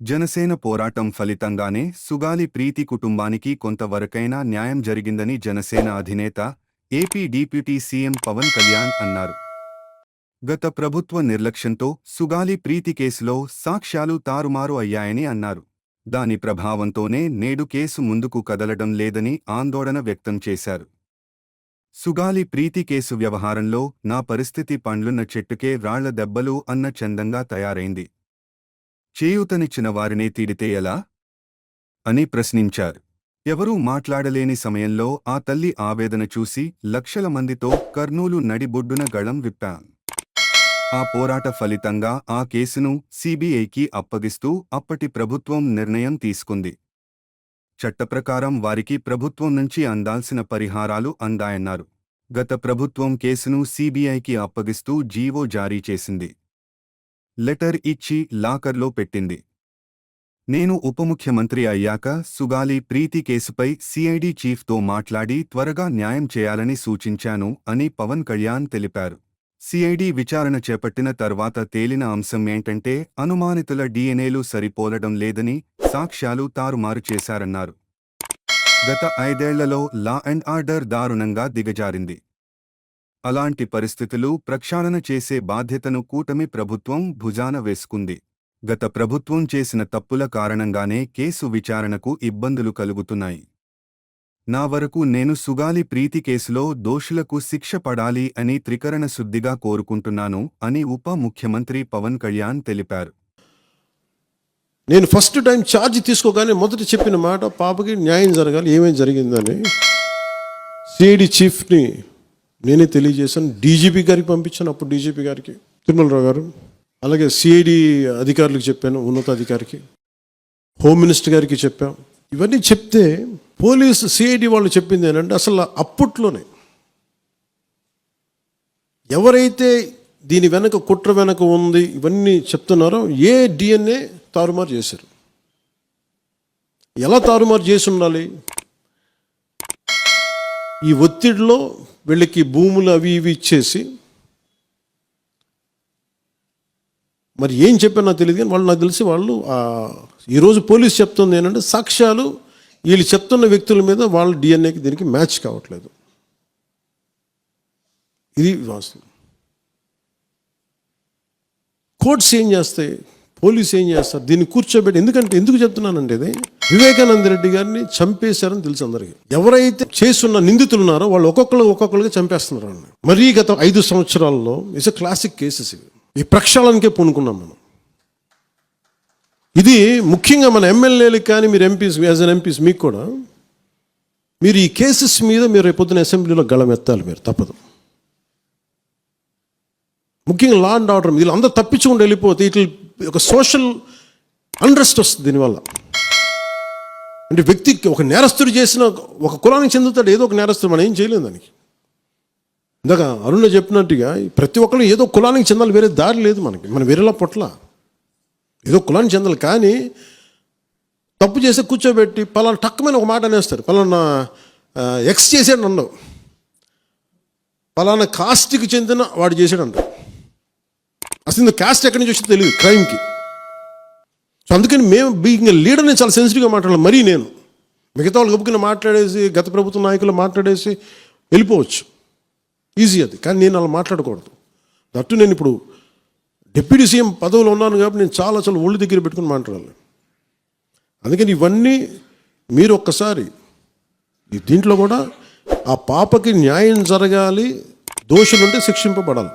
జనసేన పోరాటం ఫలితంగానే సుగాలి ప్రీతి కుటుంబానికి కొంతవరకైనా న్యాయం జరిగిందని జనసేన అధినేత AP deputy CM Pawan Kalyan అన్నారు. గత ప్రభుత్వ నిర్లక్ష్యంతో సుగాలి ప్రీతి కేసులో సాక్ష్యాలు తారుమారు అయ్యాయని అన్నారు. దాని ప్రభావంతోనే నేడు కేసు ముందుకు కదలడం లేదని ఆందోళన వ్యక్తం చేశారు. సుగాలి ప్రీతి కేసు వ్యవహారంలో నా పరిస్థితి పండ్లున్న చెట్టుకే రాళ్ళ దెబ్బలు అన్న చందంగా తయారైంది. చేయూతనిచ్చిన వారినే తీడితే ఎలా? అని ప్రశ్నించారు. ఎవరూ మాట్లాడలేని సమయంలో ఆ తల్లి ఆవేదన చూసి లక్షల మందితో కర్నూలు నడిబొడ్డున గళం విప్పాం. ఆ పోరాట ఫలితంగా ఆ కేసును సిబిఐకి అప్పగిస్తూ అప్పటి ప్రభుత్వం నిర్ణయం తీసుకుంది. చట్టప్రకారం వారికి ప్రభుత్వం నుంచి అందాల్సిన పరిహారాలు అందాయన్నారు. గత ప్రభుత్వం కేసును సిబిఐకి అప్పగిస్తూ జీవో జారీ చేసింది. లెటర్ ఇచ్చి లాకర్లో పెట్టింది. నేను ఉప ముఖ్యమంత్రి అయ్యాక సుగాలి ప్రీతి కేసుపై సిఐడి చీఫ్తో మాట్లాడి త్వరగా న్యాయం చేయాలని సూచించాను అని పవన్ కళ్యాణ్ తెలిపారు. సిఐడి విచారణ చేపట్టిన తర్వాత తేలిన అంశం ఏంటంటే అనుమానితుల డీఎన్ఏలు సరిపోలడం లేదని సాక్ష్యాలు తారుమారు చేశారన్నారు. గత ఐదేళ్ళలో లా అండ్ ఆర్డర్ దారుణంగా దిగజారింది. అలాంటి పరిస్థితులు ప్రక్షాళన చేసే బాధ్యతను కూటమి ప్రభుత్వం భుజాన వేసుకుంది. గత ప్రభుత్వం చేసిన తప్పుల కారణంగానే కేసు విచారణకు ఇబ్బందులు కలుగుతున్నాయి. నా వరకు నేను సుగాలి ప్రీతి కేసులో దోషులకు శిక్ష పడాలి అని త్రికరణ శుద్ధిగా కోరుకుంటున్నాను అని ఉప ముఖ్యమంత్రి పవన్ కళ్యాణ్ తెలిపారు. నేను ఫస్ట్ టైం ఛార్జ్ తీసుకోగానే మొదట చెప్పిన మాట పాపకి న్యాయం జరగాలి ఏమేమి జరిగిందని. సిఐడి చీఫ్ని నేనే తెలియజేశాను. డీజీపీ గారికి పంపించాను. అప్పుడు డీజీపీ గారికి. తిరుమలరావు గారు. అలాగే సిఐడి అధికారులకు చెప్పాను ఉన్నతాధికారికి. హోమ్ మినిస్టర్ గారికి చెప్పాం. ఇవన్నీ చెప్తే పోలీసు సిఐడి వాళ్ళు చెప్పింది ఏంటంటే అసలు అప్పట్లోనే ఎవరైతే దీని వెనక కుట్ర వెనక ఉంది ఇవన్నీ చెప్తున్నారో ఏ డిఎన్ఏ తారుమారు చేశారు. ఎలా తారుమారు చేసి ఉండాలి? ఈ ఒత్తిడిలో వీళ్ళకి భూములు అవి ఇవి ఇచ్చేసి మరి ఏం చెప్పారు నాకు తెలియదు కానీ వాళ్ళు నాకు తెలిసి వాళ్ళు ఈరోజు పోలీస్ చెప్తుంది ఏంటంటే సాక్ష్యాలు వీళ్ళు చెప్తున్న వ్యక్తుల మీద వాళ్ళ డిఎన్ఏకి దీనికి మ్యాచ్ కావట్లేదు. ఇది వాస్తవం. కోర్ట్స్ ఏం చేస్తాయి? పోలీస్ ఏం చేస్తారు? దీన్ని కూర్చోబెట్టి ఎందుకంటే ఎందుకు చెప్తున్నానండి ఇది వివేకానంద రెడ్డి గారిని చంపేశారని తెలుసు అందరికీ. ఎవరైతే చేస్తున్న నిందితులు ఉన్నారో వాళ్ళు ఒక్కొక్కరు ఒక్కొక్కరికి చంపేస్తున్నారు వాళ్ళని. మరీ గత ఐదు సంవత్సరాల్లో ఇట్స్ క్లాసిక్ కేసెస్ ఇవి. ఈ ప్రక్షాళనకే పూనుకున్నాం మనం. ఇది ముఖ్యంగా మన ఎమ్మెల్యేలకు కానీ మీరు ఎంపీస్ యాజ్ అన్ ఎంపీస్ మీకు కూడా మీరు ఈ కేసెస్ మీద మీరు రేపొద్దున అసెంబ్లీలో గళమెత్తాలి మీరు తప్పదు. ముఖ్యంగా లా అండ్ ఆర్డర్ వీళ్ళు అందరూ తప్పించుకుంటూ వెళ్ళిపోతే ఇట్లా ఒక సోషల్ అండ్రెస్ట్ వస్తుంది దీనివల్ల. అంటే వ్యక్తికి ఒక నేరస్తుడు చేసిన ఒక కులానికి చెందుతాడు ఏదో ఒక నేరస్తుడు మనం ఏం చేయలేదు దానికి. ఇందాక అరుణ చెప్పినట్టుగా ప్రతి ఒక్కరు ఏదో కులానికి చెందాలి వేరే దారి లేదు మనకి. మనం వేరేలా పొట్ల. ఏదో కులానికి చెందాలి కానీ తప్పు చేసి కూర్చోబెట్టి పలానా టక్కుమైన ఒక మాట అనేస్తారు. పలానా ఎక్స్ చేసాడు అన్నావు. పలానా కాస్ట్కి చెందిన వాడు చేసాడు అంటారు. అసలు ఇందులో కాస్ట్ ఎక్కడి నుంచి వచ్చిందో తెలియదు క్రైమ్కి సో అందుకని మేము బీయింగ్ లీడర్ నేను చాలా సెన్సిటివ్గా మాట్లాడాలి మరీ నేను. మిగతా వాళ్ళు గొప్పకిన మాట్లాడేసి గత ప్రభుత్వ నాయకులు మాట్లాడేసి వెళ్ళిపోవచ్చు. ఈజీ అది కానీ నేను అలా మాట్లాడకూడదు. దట్టు నేను ఇప్పుడు డిప్యూటీ సీఎం పదవిలో ఉన్నాను కాబట్టి నేను చాలా చాలా ఒళ్ళు దగ్గర పెట్టుకుని మాట్లాడాలి. అందుకని ఇవన్నీ మీరు ఒక్కసారి ఈ దీంట్లో కూడా ఆ పాపకి న్యాయం జరగాలి దోషులుంటే శిక్షింపబడాలి.